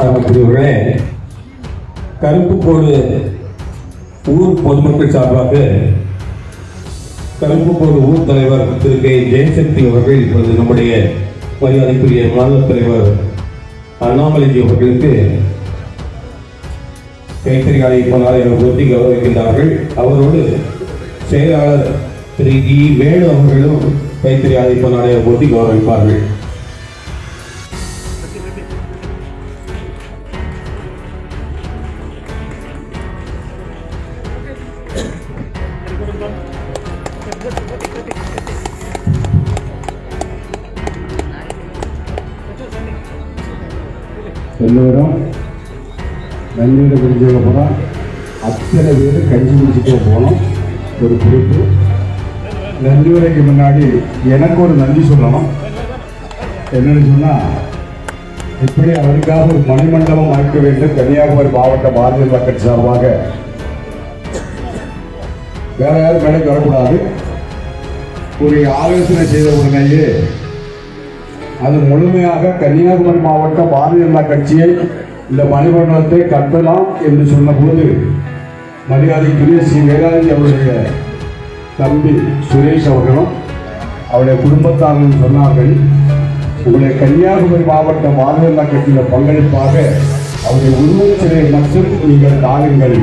அன்புக்குரியவர்களே கருப்பு கோடு ஊர் பொதுமக்கள் சார்பாக கருப்பு கோடு ஊர் தலைவர் திரு கே. ஜெயசக்தி அவர்கள் இப்பொழுது நம்முடைய மரியாதைக்குரிய மாநில தலைவர் அண்ணாமலைஜி அவர்களுக்கு கைத்தறி ஆலை போனால் என உறுதி கௌரவிக்கின்றார்கள். அவரோடு செயலாளர் திரு இ வேணு அவர்களும் கைத்தறி ஆலை போனாலே உறுதி கௌரவிப்பார்கள். எல்லோரும் நன்றியில் குடிஞ்சதுக்கு போகிறோம் அத்தனை பேர் கஞ்சி குடிச்சிட்டே போனோம் ஒரு குறிப்பு. நன்றி உரைக்கு முன்னாடி எனக்கு ஒரு நன்றி சொல்லணும். என்னன்னு சொன்னால் இப்படி அவருக்காக ஒரு மணிமண்டபம் அமைக்க வேண்டும். கன்னியாகுமரி மாவட்ட பாரதிய மக்கள் சார்பாக. வேற யாரும் வேலைக்கு வரக்கூடாது ஒரு ஆலோசனை செய்த உடனேயே அது முழுமையாக கன்னியாகுமரி மாவட்ட பாரதிய ஜனதா கட்சியை இந்த மணிமண்டலத்தை கட்டலாம் என்று சொன்னபோது மரியாதைக்குரிய ஸ்ரீ வேலாதி அவருடைய தம்பி சுரேஷ் அவர்களும் அவருடைய குடும்பத்தார்களும் சொன்னார்கள். உங்களுடைய கன்னியாகுமரி மாவட்ட பாரதிய ஜனதா கட்சியின் பங்களிப்பாக அவருடைய உருவச்சிலை மற்றும் நீங்கள் தாருங்கள்